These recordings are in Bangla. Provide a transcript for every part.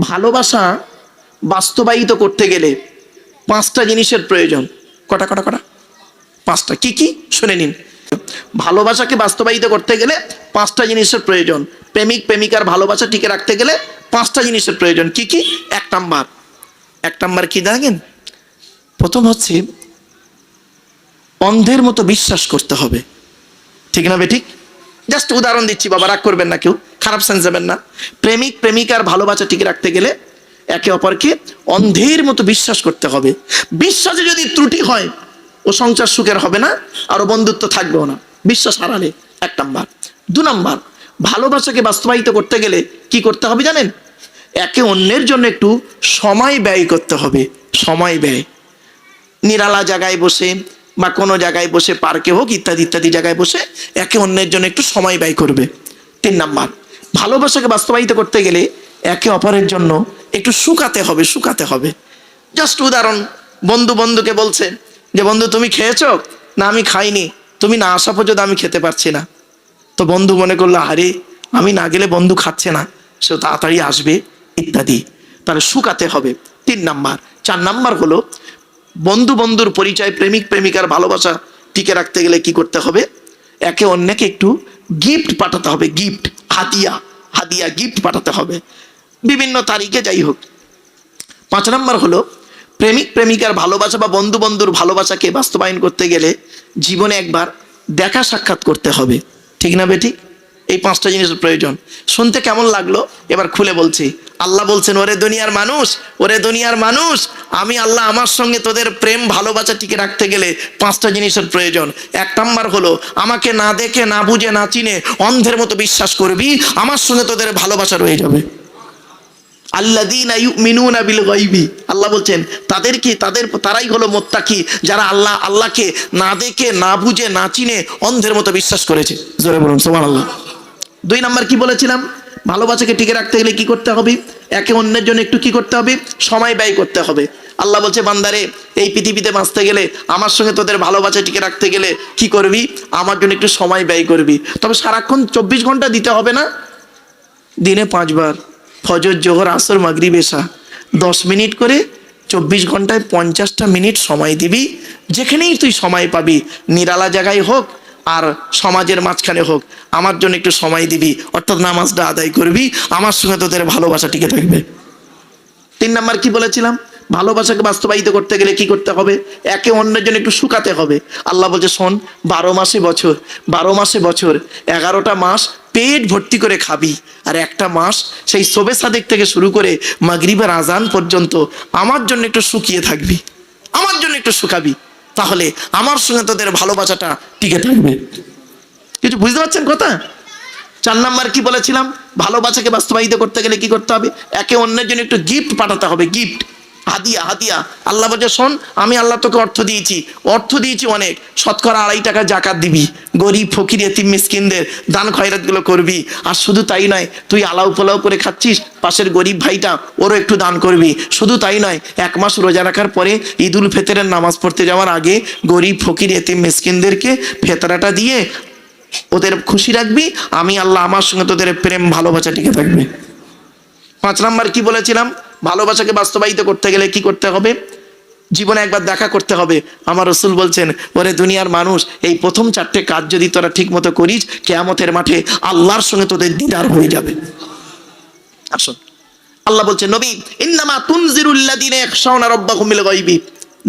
ভালোবাসা বাস্তবায়িত করতে গেলে পাঁচটা জিনিসের প্রয়োজন। কটা কটা কটা? পাঁচটা। কি কি? শুনে নিন। ভালোবাসাকে বাস্তবায়িত করতে গেলে পাঁচটা জিনিসের প্রয়োজন। প্রেমিক, প্রেমিকার ভালোবাসা টিকে রাখতে গেলে পাঁচটা জিনিসের প্রয়োজন। কি কি? এক নাম্বার। এক নাম্বার কি দেখেন? প্রথম হচ্ছে অন্ধের মতো বিশ্বাস করতে হবে। ঠিক না বে ঠিক? জাস্ট উদাহরণ দিচ্ছি, বাবা, রাগ করবেন না কেউ। খারাপ সেন্স যাবেন না। প্রেমিক, প্রেমিকার ভালোবাসা ঠিক রাখতে গেলে একে অপরকে অন্ধের মতো বিশ্বাস করতে হবে। বিশ্বাসে যদি ত্রুটি হয়, ও সংসার সুখের হবে না, আর বন্ধুত্ব থাকবেও না। বিশ্বাস হারালে এক নাম্বার। দু নাম্বার, ভালোবাসাকে বাস্তবায়িত করতে গেলে কি করতে হবে জানেন? একে অন্যের জন্য একটু সময় ব্যয় করতে হবে। সময় ব্যয়। নিরালা জায়গায় বসে বা কোনো জায়গায় বসে, পার্কে হোক, ইত্যাদি ইত্যাদি জায়গায় বসে একে অন্যের জন্য একটু সময় ব্যয় করবে। তিন নাম্বার ভালোবাসাকে বাস্তবায়িত করতে গেলে একে অপরের জন্য একটু শুকাতে হবে শুকাতে হবে। জাস্ট উদাহরণ, বন্ধু বন্ধুকে বলছে যে, বন্ধু, তুমি খেয়েছো? না, আমি খাইনি। তুমি না আসা পর্যন্ত আমি খেতে পারছি না। তো বন্ধু মনে করল, আরে, আমি না গেলে বন্ধু খাচ্ছে না। সে তাড়াতাড়ি আসবে, ইত্যাদি। তাহলে শুকাতে হবে। তিন নাম্বার। চার নাম্বার হলো, বন্ধু বন্ধুর পরিচয়, প্রেমিক প্রেমিকার ভালোবাসা টিকে রাখতে গেলে কি করতে হবে? একে অন্যকে একটু গিফট পাঠাতে হবে গিফট হাতিয়া। হাতিয়া গিফট পাঠাতে হবে। বিভিন্ন তারিখে যাই হোক। পাঁচ নম্বর হলো, প্রেমিক, প্রেমিকার ভালোবাসা বা বন্ধু বন্ধুর ভালোবাসাকে বাস্তবায়ন করতে গেলে জীবনে একবার দেখা সাক্ষাৎ করতে হবে। ঠিক না বেটি? এই পাঁচটা জিনিসের প্রয়োজন। শুনতে কেমন লাগল? এবার খুলে বলছি। আল্লাহ বলছেন, ওরে দুনিয়ার মানুষ, ওরে দুনিয়ার মানুষ, আমি আল্লাহ আমার সঙ্গে তোদের প্রেম ভালোবাসা টিকে রাখতে গেলে পাঁচটা জিনিসের প্রয়োজন। এক নাম্বার হলো, আমাকে না দেখে, না বুঝে, না চিনে অন্ধের মতো বিশ্বাস করবি, আমার সঙ্গে তোদের ভালোবাসা রয়ে যাবে। আল্লাদিনা ইউমিনুনা বিল গাইবি আল্লাহ বলছেন, তাদের কি, তাদের, তারাই হলো মোত্তাকি, যারা আল্লাহ, আল্লাহকে না দেখে, না বুঝে, না চিনে অন্ধের মতো বিশ্বাস করেছে। জোরে বলুন, সুবহানাল্লাহ। দুই নাম্বার কি বলেছিলাম? ভালোবাসাকে টিকে রাখতে গেলে কি করতে হবে? একে অন্যের জন্য একটু কি করতে হবে? সময় ব্যয় করতে হবে। আল্লাহ বলছে, বান্দারে, এই পৃথিবীতে বাঁচতে গেলে আমার সঙ্গে তোদের ভালোবাসা টিকে রাখতে গেলে কি করবি? আমার জন্য একটু সময় ব্যয় করবি। তবে সারাক্ষণ চব্বিশ ঘণ্টা দিতে হবে না? দিনে পাঁচবার। ফজর, জোহর, আসর মাগরি এশা। দশ মিনিট করে চব্বিশ ঘন্টায় পঞ্চাশটা মিনিট সময় দিবি। যেখানেই তুই সময় পাবি, নিরালা জায়গায় হোক আর সমাজের মাঝখানে হোক, আমার জন্য একটু সময় দিবি, অর্থাৎ নামাজটা আদায় করবি, আমার সঙ্গে তোদের ভালোবাসা টিকে থাকবে। তিন নাম্বার কি বলেছিলাম? ভালোবাসাকে বাস্তবায়িত করতে গেলে কি করতে হবে? একে অন্যের জন্য একটু শুকাতে হবে। আল্লাহ বলছে, শোন, বারো মাসে বছর, বারো মাসে বছর, এগারোটা মাস পেট ভর্তি করে খাবি, আর একটা মাস সেই শোবে সাদেক থেকে শুরু করে মাগরিবের আজান পর্যন্ত আমার জন্য একটু শুকিয়ে থাকবি, আমার জন্য একটু শুকাবি। তাহলে আমার সঙ্গে তোদের ভালোবাসাটা টিকে থাকবে। কিছু বুঝতে পারছেন কথা? চার নাম্বার কি বলেছিলাম? ভালোবাসাকে বাস্তবায়িত করতে গেলে কি করতে হবে? একে অন্যের জন্য একটু গিফট পাঠাতে হবে গিফট হাদিয়া হাদিয়া। আল্লাহ বলছে, শোন, আমি আল্লাহ তোকে অর্থ দিয়েছি। অর্থ দিয়েছি অনেক। শতকরা আড়াই টাকা জাকাত দিবি। গরিব, ফকির, এতিম, মিসকিনদের দান খয়রাতগুলো করবি। আর শুধু তাই নয়, তুই আলাউ পোলাও করে খাচ্ছিস, পাশের গরিব ভাইটা ওরও একটু দান করবি। শুধু তাই নয়, এক মাস রোজা রাখার পরে ঈদুল ফেতরের নামাজ পড়তে যাওয়ার আগে গরিব, ফকির, এতিম, মিসকিনদেরকে ফেতরাটা দিয়ে ওদের খুশি রাখবি। আমি আল্লাহ আমার সঙ্গে তোদের প্রেম, ভালোবাসা টিকে থাকবে। পাঁচ নাম্বার কি বলেছিলাম? ভালোবাসাকে বাস্তবায়িত করতে গেলে কি করতে হবে? জীবনে একবার দেখা করতে হবে। আমার রসুল বলছেন, ওরে দুনিয়ার মানুষ, এই প্রথম চারটে কাজ যদি তোরা ঠিক মতো করিস, কেয়ামতের মাঠে আল্লাহর সঙ্গে তোদের দিদার হয়ে যাবে। আসুন আল্লাহ বলছে, নবী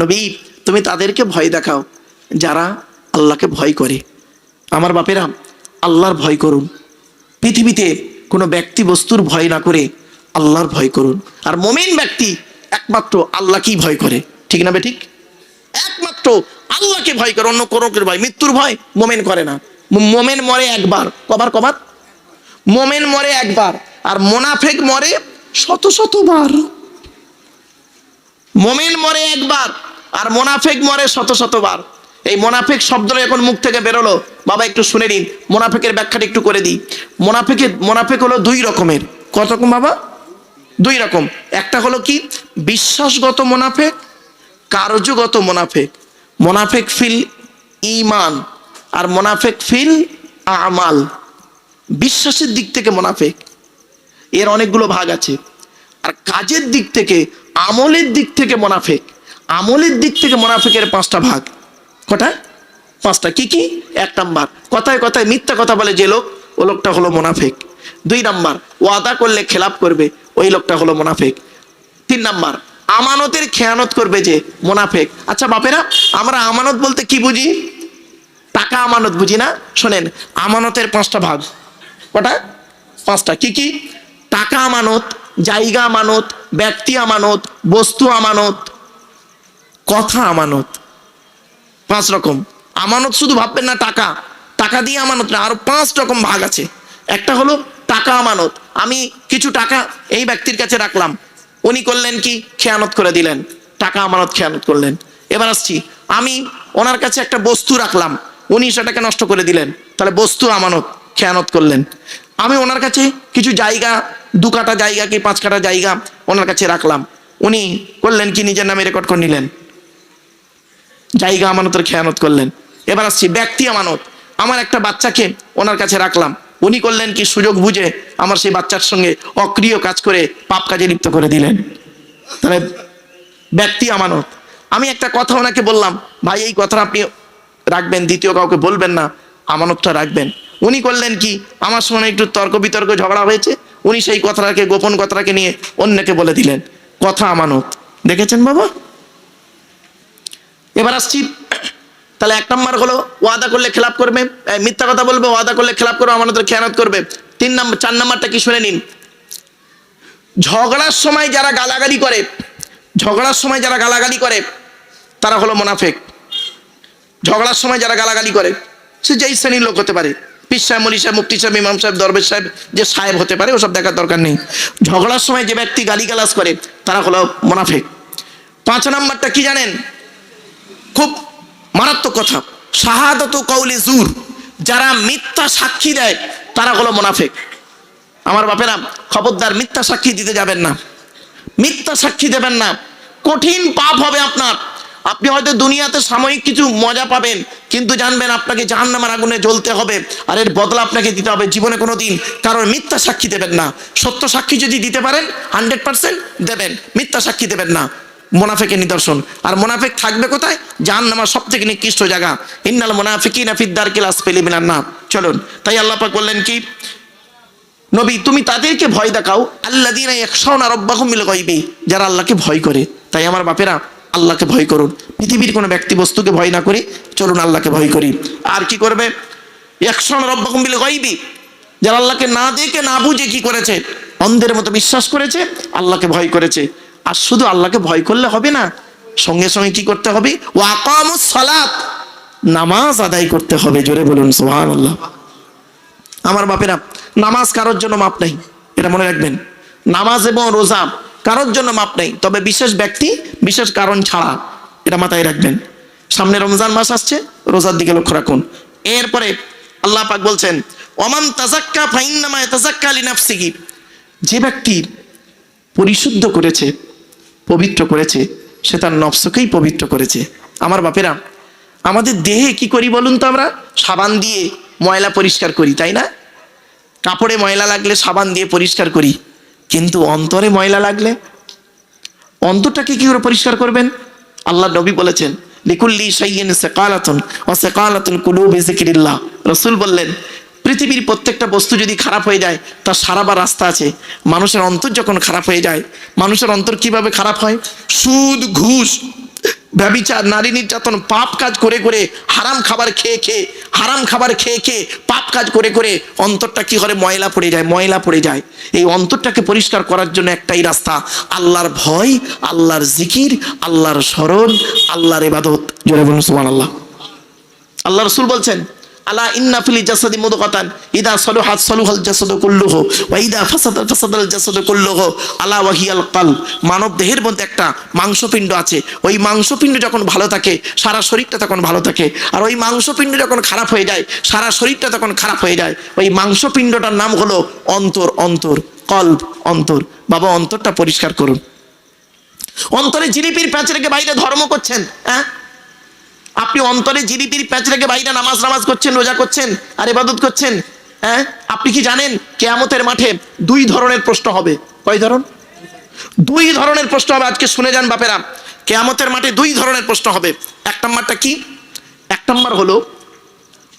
নবী, তুমি তাদেরকে ভয় দেখাও, যারা আল্লাহকে ভয় করে। আমার বাপেরা, আল্লাহর ভয় করুন। পৃথিবীতে কোনো ব্যক্তি বস্তুর ভয় না করে আল্লাহর ভয় করুন। আর মোমেন ব্যক্তি একমাত্র আল্লাহকেই ভয় করে। ঠিক না বে ঠিক? একমাত্র আল্লাহকে ভয় করে, অন্য কোনো ভয়। মৃত্যুর ভয় মোমেন করে না। মোমেন মরে একবার। কবার কবার? মোমেন মরে একবার। আর মোনাফেক মরে শত শতবার মোমেন মরে একবার, আর মোনাফেক মরে শত শতবার এই মোনাফেক শব্দটা এখন মুখ থেকে বেরোলো। বাবা, একটু শুনে নিন। মোনাফেকের ব্যাখ্যাটা একটু করে দিই। মোনাফেকের মোনাফেক হলো দুই রকমের। কত রকম বাবা? দুই রকম। একটা হলো কি? বিশ্বাসগত মোনাফেক কার্যগত মোনাফেক মোনাফেক ফিল ইমান আর মোনাফেক ফিল আমাল। বিশ্বাসের দিক থেকে মোনাফেক। এর অনেকগুলো ভাগ আছে। আর কাজের দিক থেকে, আমলের দিক থেকে মোনাফেক। আমলের দিক থেকে মোনাফেকের পাঁচটা ভাগ। কটা? পাঁচটা। কি কি? এক নাম্বার। কথায় কথায় মিথ্যা কথা বলে যে লোক, ও লোকটা হলো মোনাফেক। দুই নাম্বার, ওয়াদা করলে খেলাপ করবে। ওই লোকটা হলো মোনাফেক। তিন নাম্বার, আমানতের খেয়ানত করবে যে মোনাফেক। আচ্ছা বাপেরা, আমরা আমানত বলতে কি বুঝি? টাকা আমানত বুঝি না? শোনেন, আমানতের পাঁচটা ভাগ। কটা? পাঁচটা। কি কি? টাকা আমানত, জায়গা আমানত, ব্যক্তি আমানত, বস্তু আমানত, কথা আমানত। পাঁচ রকম। আমানত শুধু ভাববেন না টাকা। টাকা দিয়ে আমানত না, আরও পাঁচ রকম ভাগ আছে। একটা হলো টাকা আমানত। আমি কিছু টাকা এই ব্যক্তির কাছে রাখলাম। উনি করলেন কি? খেয়ানত করে দিলেন। টাকা আমানত খেয়ানত করলেন। এবার আসছি। আমি ওনার কাছে একটা বস্তু রাখলাম। উনি সেটাকে নষ্ট করে দিলেন। তাহলে বস্তু আমানত খেয়ানত করলেন। আমি ওনার কাছে কিছু জায়গা, দু কাটা জায়গা কি পাঁচ কাটা জায়গা ওনার কাছে রাখলাম। উনি করলেন কি? নিজের নামে রেকর্ড করে নিলেন। জায়গা আমানতের খেয়ানত করলেন। এবার আসছি, ব্যক্তি আমানত। আমার একটা বাচ্চাকে ওনার কাছে রাখলাম। উনি করলেন কি সুযোগ বুঝে আমার সেই বাচ্চার সঙ্গে অক্রিয় কাজ করে পাপ কাজে লিপ্ত করে দিলেন। তাহলে ব্যক্তি আমানত। আমি একটা কথা ওনাকে বললাম, ভাই, এই কথা আপনি রাখবেন, দ্বিতীয় কাউকে বলবেন না, আমানতটা রাখবেন। উনি করলেন কি, আমার সঙ্গে একটু তর্ক বিতর্ক ঝগড়া হয়েছে, উনি সেই কথাটাকে, গোপন কথাটাকে নিয়ে অন্যকে বলে দিলেন, কথা আমানত। দেখেছেন বাবা? এবার আসছি তাহলে এক নম্বর হলো ওয়াদা করলে খেলাপ করবে মিথ্যা কথা বলবে, ওয়াদা করলে খেলাপ করবে আমাদের খেয়ানত করবে। তিন নম্বর চার নম্বরটা কি শুনে নিন? ঝগড়ার সময় যারা গালাগালি করে, ঝগড়ার সময় যারা গালাগালি করে, তারা হলো মোনাফেক। ঝগড়ার সময় যারা গালাগালি করে, সে যেই শ্রেণির লোক হতে পারে পিস সাহেব, মলি সাহেব, মুফতি সাহেব, ইমাম সাহেব, দরবেশ সাহেব, যে সাহেব হতে পারে, ওসব দেখার দরকার নেই। ঝগড়ার সময় যে ব্যক্তি গালিগালাজ করে, তারা হলো মোনাফেক। পাঁচ নাম্বারটা কি জানেন? কথা। শাহাদত কৌলি জুর। যারা মিথ্যা সাক্ষী দেয়, তারা হলো মোনাফেক। আমার বাপেরা, খবরদার মিথ্যা সাক্ষী দিতে যাবেন না। মিথ্যা সাক্ষী দেবেন না। কঠিন পাপ হবে আপনার। আপনি হয়তো দুনিয়াতে সাময়িক কিছু মজা পাবেন, কিন্তু জানবেন আপনাকে জাহান্নামের আগুনে জ্বলতে হবে, আর এর বদলা আপনাকে দিতে হবে জীবনে কোনো দিন কারণ মিথ্যা সাক্ষী দেবেন না। সত্য সাক্ষী যদি দিতে পারেন হান্ড্রেড পার্সেন্ট দেবেন। মিথ্যা সাক্ষী দেবেন না। মোনাফেকের নিদর্শন। আর মোনাফেক থাকবে কোথায়? জাহান্নামার সব থেকে নিকৃষ্ট জায়গা। ইন্নাল মোনাফিকিনা ফিদ্দার কিলাস পেলে মিনার না চলুন, তাই আল্লাহ পাক বললেন কি? নবী, তুমি তাদেরকে ভয় দেখাও। আল্লাহ দিন একশো না রব্বাহুম মিল গইবি যারা আল্লাহকে ভয় করে। তাই আমার বাপেরা, আল্লাহকে ভয় করুন। পৃথিবীর কোনো ব্যক্তি বস্তুকে ভয় না করে চলুন আল্লাহকে ভয় করি। আর কি করবে? একশো না রব্বাহুম মিল গইবি যারা আল্লাহকে না দেখে, না বুঝে কি করেছে? অন্ধের মতো বিশ্বাস করেছে, আল্লাহকে ভয় করেছে। আর শুধু আল্লাহকে ভয় করলে হবে না, সঙ্গে সঙ্গে কি করতে হবে? ও আকামুস সালাত, নামাজ আদায় করতে হবে, জোরে বলুন, সুবহানাল্লাহ। আমার বাপেরা, নামাজ কারোর জন্য মাপ নেই, এটা মনে রাখবেন। নামাজ এবং রোজা কারোর জন্য মাপ নেই, তবে বিশেষ ব্যক্তি, বিশেষ কারণ ছাড়া এটা মাথায় রাখবেন। সামনে রমজান মাস আসছে, রোজার দিকে লক্ষ্য রাখুন। এরপরে আল্লাহ পাক বলছেন, ওমান তাজাক্কা ফাইন্নামা তাজাক্কা লিনাফসিহি যে ব্যক্তি পরিশুদ্ধ করেছে পবিত্র করেছে, সে তার নফসকেই পবিত্র করেছে। আমার বাপেরা, আমাদের দেহে কি করি বলুন তো আমরা? সাবান দিয়ে ময়লা পরিষ্কার করি, তাই না? কাপড়ে ময়লা লাগলে সাবান দিয়ে পরিষ্কার করি, কিন্তু অন্তরে ময়লা লাগলে? অন্তরটাকে কি করে পরিষ্কার করবেন? আল্লাহ নবী বলেছেন, লিকুল্লি সাইয়েন সেকালাতুন ও সেকালাতুন কুলুবি জিকিরিল্লাহ রসুল বললেন পৃথিবীর প্রত্যেকটা বস্তু যদি খারাপ হয়ে যায়, তার সারাবার রাস্তা আছে। মানুষের অন্তর যখন খারাপ হয়ে যায়, মানুষের অন্তর কীভাবে খারাপ হয়? সুদ, ঘুষ, ব্যবিচার, নারী নির্যাতন, পাপ কাজ করে করে হারাম খাবার খেয়ে খেয়ে, হারাম খাবার খেয়ে খেয়ে পাপ কাজ করে করে অন্তরটা কি করে? ময়লা পড়ে যায়, ময়লা পড়ে যায়। এই অন্তরটাকে পরিষ্কার করার জন্য একটাই রাস্তা, আল্লাহর ভয়, আল্লাহর জিকির, আল্লাহর স্মরণ, আল্লাহর ইবাদত। জোরে বলুন, সুবহানাল্লাহ। আল্লাহ রসুল বলছেন আলা ইন্না ফিলি জাসাদি মুদকাতান ইদা সলুহাত সলুহাল জাসাদু কুল্লুহু ওয়া ইদা ফাসাদাল ফাসাদাল জাসাদু কুল্লুহু আলা ওয়াহিয়াল কলব। মানব দেহের মধ্যে একটা মাংসপিণ্ড আছে। ওই মাংসপিণ্ড যখন ভালো থাকে, সারা শরীরটা তখন ভালো থাকে। আর ওই মাংসপিণ্ড যখন খারাপ হয়ে যায়, সারা শরীরটা তখন খারাপ হয়ে যায়। ওই মাংসপিণ্ডটার নাম হলো অন্তর অন্তর, কল্ব, অন্তর। বাবা, অন্তরটা পরিষ্কার করুন। অন্তরে জিলিপির প্যাঁচ রেখে বাইরে ধর্ম করছেন হ্যাঁ? আপনি অন্তরে জিলিপির প্যাঁচ রেখে বাইরে নামাজ নামাজ করছেন, রোজা করছেন আর ইবাদত করছেন হ্যাঁ? আপনি কি জানেন কেয়ামতের মাঠে দুই ধরনের প্রশ্ন হবে? কয় ধরন? দুই ধরনের প্রশ্ন হবে, আজকে শুনে যান বাপেরা। কেয়ামতের মাঠে দুই ধরনের প্রশ্ন হবে। এক নম্বরটা কি? এক নম্বর হলো,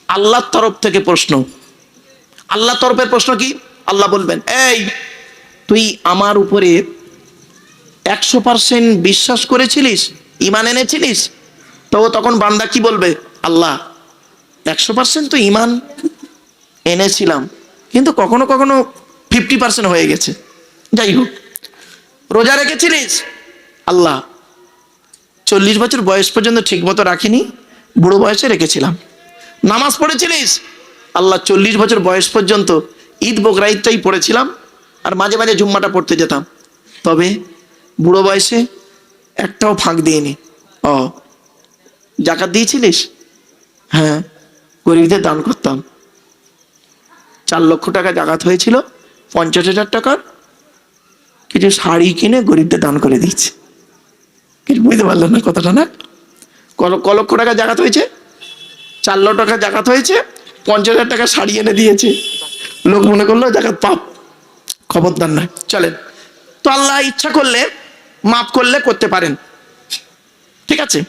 আল্লাহর তরফ থেকে প্রশ্ন। আল্লাহ তরফের প্রশ্ন কি? আল্লাহ বলবেন, এই, তুই আমার উপরে একশো পার্সেন্ট বিশ্বাস করেছিলিস? ইমান এনেছিলিস? তো তখন বান্দা কি বলবে? আল্লাহ, একশো পার্সেন্ট তো ইমান এনেছিলাম, কিন্তু কখনো কখনো ফিফটি পার্সেন্ট হয়ে গেছে। যাই হোক, রোজা রেখেছিলিস? আল্লাহ, চল্লিশ বছর বয়স পর্যন্ত ঠিক মতো রাখিনি, বুড়ো বয়সে রেখেছিলাম। নামাজ পড়েছিলিস? আল্লাহ, চল্লিশ বছর বয়স পর্যন্ত ঈদ বকরাইদটাই পড়েছিলাম, আর মাঝে মাঝে জুম্মাটা পড়তে যেতাম। তবে বুড়ো বয়সে একটাও ফাঁক দিইনি। ও জাকাত দিয়েছিলিস? হ্যাঁ। গরিবদের দান করতাম। চার লক্ষ টাকা জাকাত হয়েছিল পঞ্চাশ হাজার টাকার। কিছু শাড়ি কিনে গরিবদের দান করে দিয়েছে। কিছু বুঝতে পারলাম না কথাটা না? ক- লক্ষ টাকা জাকাত হয়েছে? চার লক্ষ টাকা জাকাত হয়েছে পঞ্চাশ হাজার টাকা শাড়ি এনে দিয়েছে। লোক মনে করল জাকাত পাপ। খবরদার নয়। চলেন। তো আল্লাহ ইচ্ছা করলে মাফ করলে করতে পারেন। ঠিক আছে?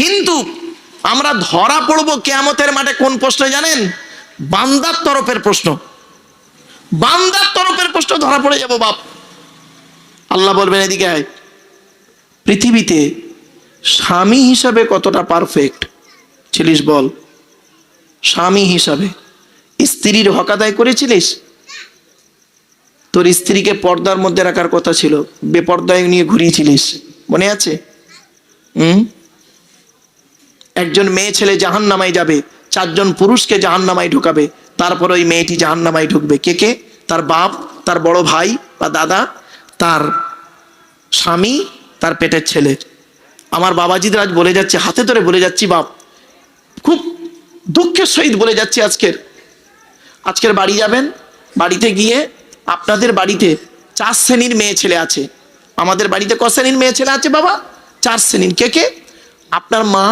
কিন্তু আমরা ধরা পড়ব কেয়ামতের মাঠে কোন প্রশ্ন জানেন? বান্দার তরফের প্রশ্ন। বান্দার তরফের প্রশ্ন ধরা পড়ে যাব বাপ। আল্লাহ বলবেন এদিকে আয়। পৃথিবীতে স্বামী হিসাবে কতটা পারফেক্ট ছিলিস বল। স্বামী হিসাবে। স্ত্রীর হক আদায় করেছিলিস? তোর স্ত্রীকে পর্দার মধ্যে রাখার কথা ছিল। বেপর্দায় নিয়ে ঘুরিয়েছিলিস। মনে আছে? হুম? একজন মেয়ে ছেলে জাহান নামাই যাবে, চারজন পুরুষকে জাহান নামাই ঢুকাবে, তারপর ওই মেয়েটি জাহান নামাই ঢুকবে। কে কে? তার বাপ, তার বড় ভাই বা দাদা, তার স্বামী, তার পেটের ছেলে। আমার বাবাজিদের আজ বলে যাচ্ছে, হাতে ধরে বলে যাচ্ছি, বাপ, খুব দুঃখের সহিত বলে যাচ্ছি আজকের। আজকের বাড়ি যাবেন, বাড়িতে গিয়ে আপনাদের বাড়িতে চার শ্রেণির মেয়ে ছেলে আছে। আমাদের বাড়িতে ক শ্রেণির মেয়ে ছেলে আছে বাবা? চার শ্রেণির। কে কে? আপনার মা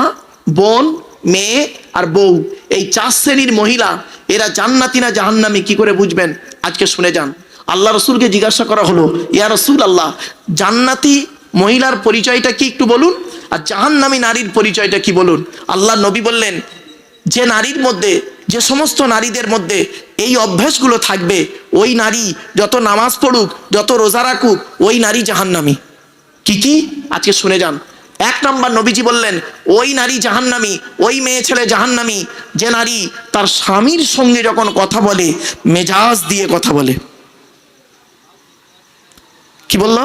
বোন, মেয়ে আর বউ। এই চার শ্রেণির মহিলা, এরা জান্নাতি না জাহান্নামি, কি করে বুঝবেন? আজকে শুনে যান। আল্লাহ রসুলকে জিজ্ঞাসা করা হলো, ইয়া রসুল আল্লাহ জান্নাতি মহিলার পরিচয়টা কি একটু বলুন? আর জাহান্নামী নারীর পরিচয়টা কি বলুন? আল্লাহ নবী বললেন, যে নারীর মধ্যে, যে সমস্ত নারীদের মধ্যে এই অভ্যাসগুলো থাকবে, ওই নারী যত নামাজ পড়ুক, যত রোজা রাখুক, ওই নারী জাহান্নামী। কি কি? আজকে শুনে যান। এক নম্বর নবীজি বললেন, ওই নারী জাহান্নামী, ওই মেয়ে ছেলে জাহান্নামী, যে নারী তার স্বামীর সঙ্গে যখন কথা বলে, মেজাজ দিয়ে কথা বলে। কি বলল?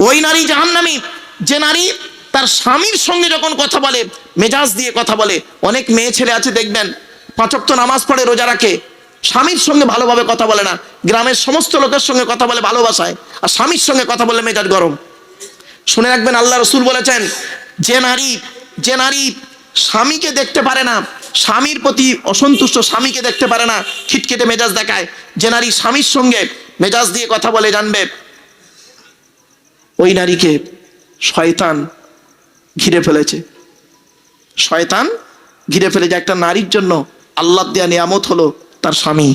ওই নারী জাহান্নামী, যে নারী তার স্বামীর সঙ্গে যখন কথা বলে, মেজাজ দিয়ে কথা বলে, অনেক মেয়ে ছেলে আছে দেখবেন, পাঁচক্ত নামাজ পড়ে, রোজা রাখে, স্বামীর সঙ্গে ভালোভাবে কথা বলে না, গ্রামের সমস্ত লোকের সঙ্গে কথা বলে ভালোবাসায়, আর স্বামীর সঙ্গে কথা বলে মেজাজ গরম। শুনে রাখবেন, আল্লাহ রসুল বলেছেন, যে নারী যে নারী স্বামীকে দেখতে পারে না, স্বামীর প্রতি অসন্তুষ্ট স্বামীকে দেখতে পারে না, খিটখিটে মেজাজ দেখায়। যে নারী স্বামীর সঙ্গে মেজাজ দিয়ে কথা বলে জানবে, ওই নারীকে শয়তান ঘিরে ফেলেছে। শয়তান ঘিরে ফেলেছে একটা নারীর জন্য আল্লাহ দেয়া নিয়ামত হলো তার স্বামী।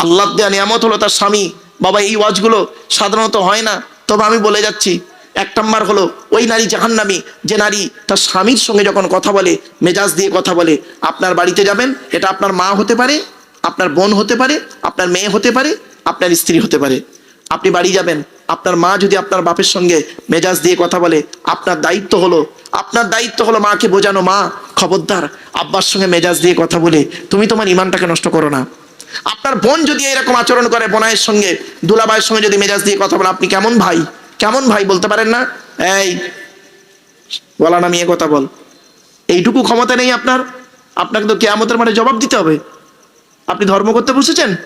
আল্লাহ দেয়া নিয়ামত হলো তার স্বামী। বাবা, এই ওয়াজগুলো সাধারণত হয় না, তবে আমি বলে যাচ্ছি এক নম্বর হলো, ওই নারী জাহান্নামী, যে নারী তার স্বামীর সঙ্গে যখন কথা বলে, মেজাজ দিয়ে কথা বলে, আপনার বাড়িতে যাবেন, এটা আপনার মা হতে পারে, আপনার বোন হতে পারে, আপনার মেয়ে হতে পারে, আপনার স্ত্রী হতে পারে। আপনি বাড়ি যাবেন, আপনার মা যদি আপনার বাপের সঙ্গে মেজাজ দিয়ে কথা বলে, আপনার দায়িত্ব হলো, আপনার দায়িত্ব হলো মাকে বোঝানো, মা খবরদার, আব্বার সঙ্গে মেজাজ দিয়ে কথা বলে, তুমি তোমার ইমানটাকে নষ্ট করো না। আপনার বোন যদি এরকম আচরণ করে বোনাইয়ের সঙ্গে দুলাভাইয়ের সঙ্গে যদি মেজাজ দিয়ে কথা বলে, আপনি কেমন ভাই? কেমন ভাই বলতে পারেন না? এই বলা নামিয়ে কথা বল। এইটুকু ক্ষমতা নেই আপনার। আপনাকে তো কেয়ামতের মানে জবাব দিতে হবে। আপনি ধর্ম করতে বসেছেন?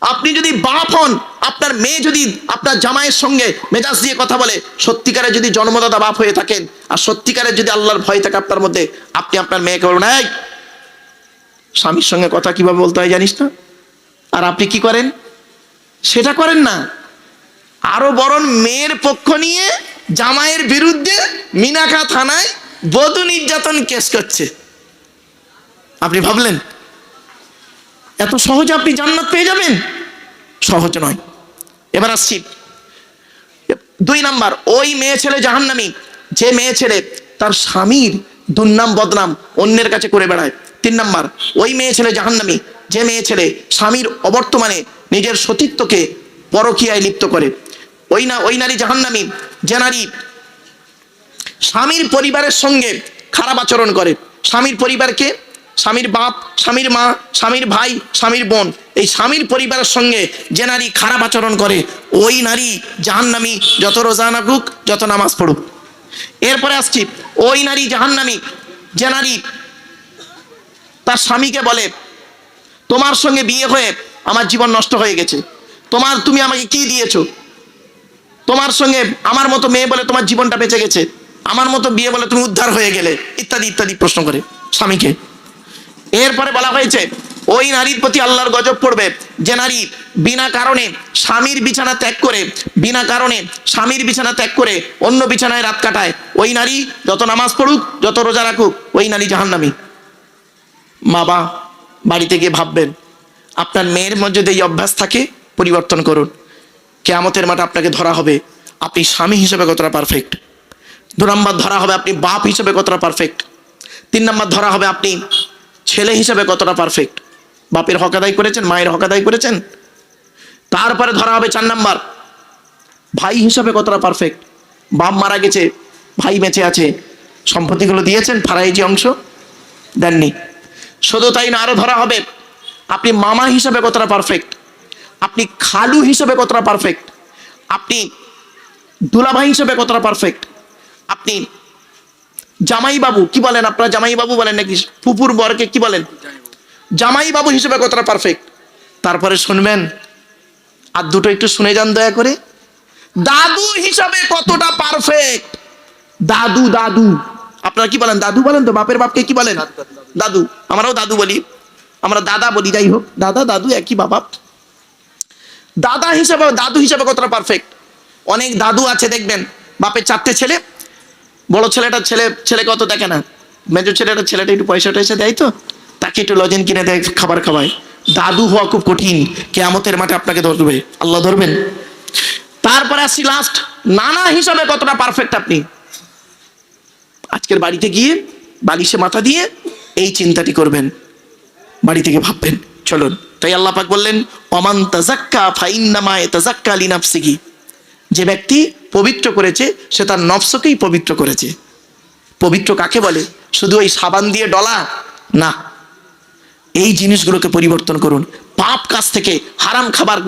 আপনি যদি বাপ হন, আপনার মেয়ে যদি আপনার জামাইয়ের সঙ্গে মেজাজ দিয়ে কথা বলে, সত্যিকারের যদি জন্মদাতা বাপ হয়ে থাকেন, আর সত্যিকারের যদি আল্লাহর ভয় থাকে আপনার মধ্যে, আপনি আপনার মেয়েকে বলবেন, এই, স্বামীর সঙ্গে কথা কীভাবে বলতে হয় জানিস না? আর আপনি কি করেন? সেটা করেন না। আরও বরং মেয়ের পক্ষ নিয়ে জামাইয়ের বিরুদ্ধে মিনাখা থানায় বধূ নির্যাতন কেস করছে। আপনি ভাবলেন, এত সহজে আপনি জান্নাত পেয়ে যাবেন? সহজ নয়। এবার আসছি। দুই নাম্বার, ওই মেয়ে ছেলে জাহান্নামী, যে মেয়ে ছেলে তার স্বামীর দুর্নাম বদনাম অন্যের কাছে করে বেড়ায়। তিন নাম্বার, ওই মেয়ে ছেলে জাহান্নামী, যে মেয়ে ছেলে স্বামীর অবর্তমানে নিজের সতীত্বকে পরকীয়ায় লিপ্ত করে। ওই না, ওই নারী জাহান্নামী, যে নারী স্বামীর পরিবারের সঙ্গে খারাপ আচরণ করে। স্বামীর পরিবারকে স্বামীর বাপ, স্বামীর মা, স্বামীর ভাই, স্বামীর বোন। এই স্বামীর পরিবারের সঙ্গে যে নারী খারাপ আচরণ করে, ওই নারী জাহান্নামী যত রোজা নাকুক যত নামাজ পড়ুক। এরপরে আসছি, ওই নারী জাহান্নামী, যে নারী তার স্বামীকে বলে, তোমার সঙ্গে বিয়ে হয়ে আমার জীবন নষ্ট হয়ে গেছে। তোমার, তুমি আমাকে কি দিয়েছ? তোমার সঙ্গে আমার মতো মেয়ে বলে তোমার জীবনটা বেঁচে গেছে, আমার মতো বিয়ে বলে তুমি উদ্ধার হয়ে গেলে, ইত্যাদি ইত্যাদি প্রশ্ন করে স্বামীকে। এরপরে বলা হয়েছে, ওই নারীর প্রতি আল্লাহর গজব পড়বে, যে নারী বিনা কারণে স্বামীর বিছানা ত্যাগ করে, বিনা কারণে স্বামীর বিছানা ত্যাগ করে অন্য বিছানায় রাত কাটায়, ওই নারী যত নামাজ পড়ুক, যত রোজা রাখুক, ওই নারী জাহান্নামী। বাবা, বাড়িতে গিয়ে ভাববেন, আপনার মেয়ের মধ্যে যদি অভ্যাস থাকে, পরিবর্তন করুন। কেয়ামতের মাঠে আপনাকে ধরা হবে। আপনি স্বামী হিসেবে কতটা পারফেক্ট দু নম্বর ধরা হবে আপনি বাপ হিসেবে কতটা পারফেক্ট তিন নম্বর ধরা হবে আপনি ছেলে হিসেবে কতটা পারফেক্ট বাপের হক আদায় করেছেন, মায়ের হক আদায় করেছেন? তারপরে ধরা হবে চার নাম্বার। ভাই হিসাবে কতটা পারফেক্ট বাপ মারা গেছে, ভাই বেঁচে আছে। সম্পত্তিগুলো দিয়েছেন ফারাইজি অংশ, দেননি। শুধু তাই না, আরও ধরা হবে। আপনি মামা হিসাবে কতটা পারফেক্ট আপনি খালু হিসেবে কতটা পারফেক্ট আপনি দুলাভাই হিসেবে কতটা পারফেক্ট আপনি জামাই বাবু কি বলেন? আপনারা জামাই বাবু বলেন নাকি? ফুপুর বরকে কি বলেন? জামাই বাবু হিসেবে কতটা পারফেক্ট তারপরে শুনবেন, আর দুটো একটু শুনে যান দয়া করে। দাদু হিসাবে কতটা পারফেক্ট দাদু দাদু। আপনারা কি বলেন? দাদু বলেন তো? বাপের বাপকে কি বলেন? দাদু। আমরাও দাদু বলি। আমরা দাদা বলি, যাই হোক। দাদা, দাদু একই বাবা দাদা হিসাবে, দাদু হিসাবে কতটা পারফেক্ট অনেক দাদু আছে, দেখবেন, বাপের চারটে ছেলে, বড় ছেলেটা ছেলে ছেলেকে অত দেখে না? মেজর ছেলেটা ছেলেটা একটু পয়সা টয়সা দেয় তো, তাকে একটু লজেন কিনে দেয়, খাবার খাওয়ায়। দাদু হওয়া খুব কঠিন, কেয়ামতের মাঠে আপনাকে ধরবে। আল্লাহ ধরবেন। তারপরে আসছি লাস্ট নানা হিসাবে কতটা পারফেক্ট আপনি? আজকের বাড়িতে গিয়ে, বালিশে মাথা দিয়ে, এই চিন্তাটি করবেন। বাড়ি থেকে ভাববেন, চলুন। তাই আল্লাহ পাক বললেন অমান তাজাক্কা ফাইন্নামা তাজাক্কা লিনাফসিকি যে ব্যক্তি পবিত্র করেছে, সে তার নফসকেই পবিত্র করেছে। পবিত্র কাকে বলে? শুধু ওই সাবান দিয়ে ডলা? না। এই জিনিসগুলোকে পরিবর্তন করুন। পাপ কাজ থেকে হারাম খাবার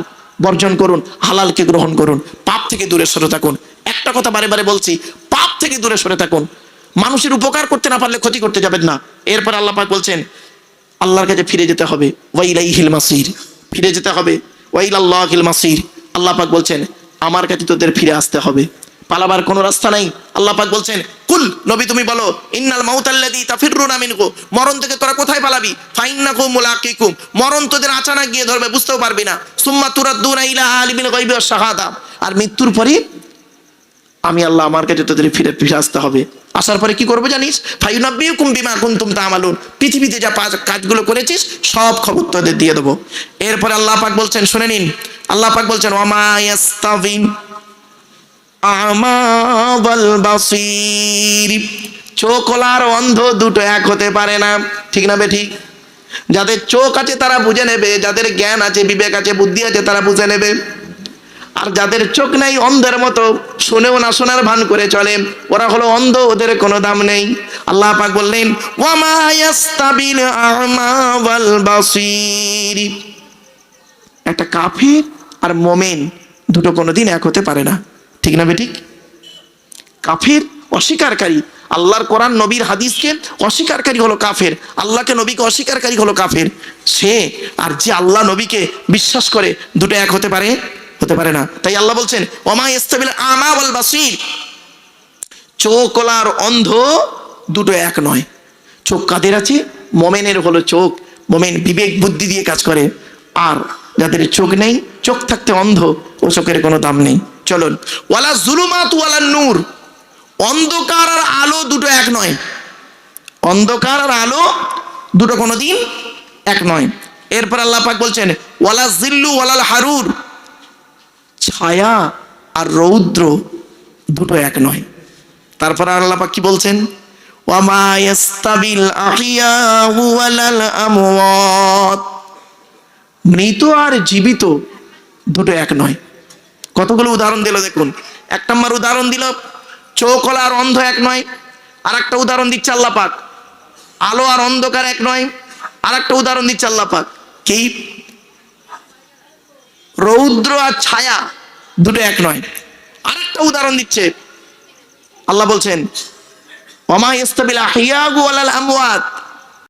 বর্জন করুন, হালালকে গ্রহণ করুন, পাপ থেকে দূরে সরে থাকুন। একটা কথা বারে বারে বলছি, পাপ থেকে দূরে সরে থাকুন। মানুষের উপকার করতে না পারলে ক্ষতি করতে যাবেন না। এরপর আল্লাহ পাক বলছেন আল্লাহর কাছে ফিরে যেতে হবে। ওয়াইলাই হিল মাসির। ফিরে যেতে হবে। ওয়াইল আল্লাহ হিল মাসির। আল্লাহ পাক বলছেন, আমার কাছে তোদের ফিরে আসতে হবে। পালাবার কোনো রাস্তা নাই। আল্লাহ পাক বলছেন, কুল, নবী তুমি বলো, ইন্নাল মাউতাল্লাযী তাফিরুনা মিনহু। মরণ থেকে তোরা কোথায় পালাবি? ফাইন্নাকুম মুলাকিকুম। মরণ তোদের আচানা গিয়ে ধরবে, বুঝতেও পারবি না। সুম্মা তুরাদ্দুনা ইলা আলিমিল গায়বি ওয়াশ শাহাদা। আর মৃত্যুর পরে আমি আল্লাহ আমার কাছে তোদের ফিরে ফিরে আসতে হবে। আসার পরে কি করব জানিস? পৃথিবীতে যা কাজগুলো করেছিস, সব খবর তোদের দিয়ে দেবো। এরপরে আল্লাহ পাক বলছেন, শুনে নিন। আল্লাহ পাক বলছেন, ওয়ামা ইয়াস্তাবিন আমা ওয়াল বাসির চোখলার অন্ধ দুটো এক হতে পারে না। ঠিক না বে ঠিক? যাদের চোখ আছে তারা বুঝে নেবে, যাদের জ্ঞান আছে, বিবেক আছে, বুদ্ধি আছে, তারা বুঝে নেবে। আর যাদের চোখ নাই অন্ধের মতো, শুনেও না, শোনার ভান করে চলে, ওরা হলো অন্ধ, ওদের কোনো দাম নেই। আল্লাহ পাক বললেন, ওয়ামা ইয়াস্তাবিল আ'মা ওয়াল বাসীর। একটা কাফির আর মোমেন দুটো কোনোদিন এক হতে পারে না। ঠিক না বেঠিক? কাফের অস্বীকারী, আল্লাহর কোরআন, নবীর হাদিসকে অস্বীকারী হলো কাফের, আল্লাহকে নবীকে অস্বীকারী হলো কাফের। সে আর যে আল্লাহ নবীকে বিশ্বাস করে, দুটো এক হতে পারে? হতে পারে না। তাই আল্লাহ বলছেন, ওমা ইস্তাবিল আমা ওয়াল বাসির। চোখলার অন্ধ দুটো এক নয়। চোখ কাদের আছে, মোমেনের হলো চোখ। মোমেন বিবেক বুদ্ধি দিয়ে কাজ করে। আর যাদের চোখ নেই, চোখ থাকতে অন্ধ ও চোখের কোনো দাম নেই। চলুন। ওয়ালা জুলুমাত ওয়ালা নূর। অন্ধকার আর আলো দুটো এক নয়। অন্ধকার আর আলো দুটো কোনো দিন এক নয়। এরপর আল্লাহ পাক বলছেন, ওয়ালা জিল্লু ওয়ালাল হারুর। ছায়া আর রৌদ্র দুটো এক নয়। তারপর আল্লাহ কি বলছেন? মৃত আর জীবিত দুটো এক নয়। কতগুলো উদাহরণ দিল দেখুন। এক নম্বর উদাহরণ দিল চৌকলা আর অন্ধ এক নয়। আর একটা উদাহরণ দিচ্ছে আল্লাহ পাক, আলো আর অন্ধকার এক নয়। আর একটা উদাহরণ দিচ্ছে আল্লাহ পাক, কি? রৌদ্র আর ছায়া দুটো এক নয়। আর একটা উদাহরণ দিচ্ছে। আল্লাহ বলছেন ওমা ইস্তাবিল আহিয়াগু আলাল আমওয়াত?